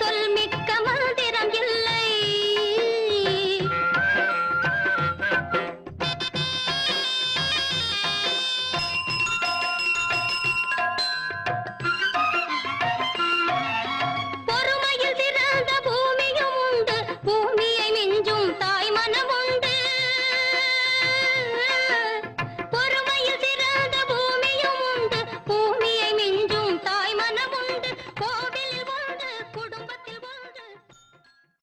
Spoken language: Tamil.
சொல் மிக்க மந்திரம் இல்லை.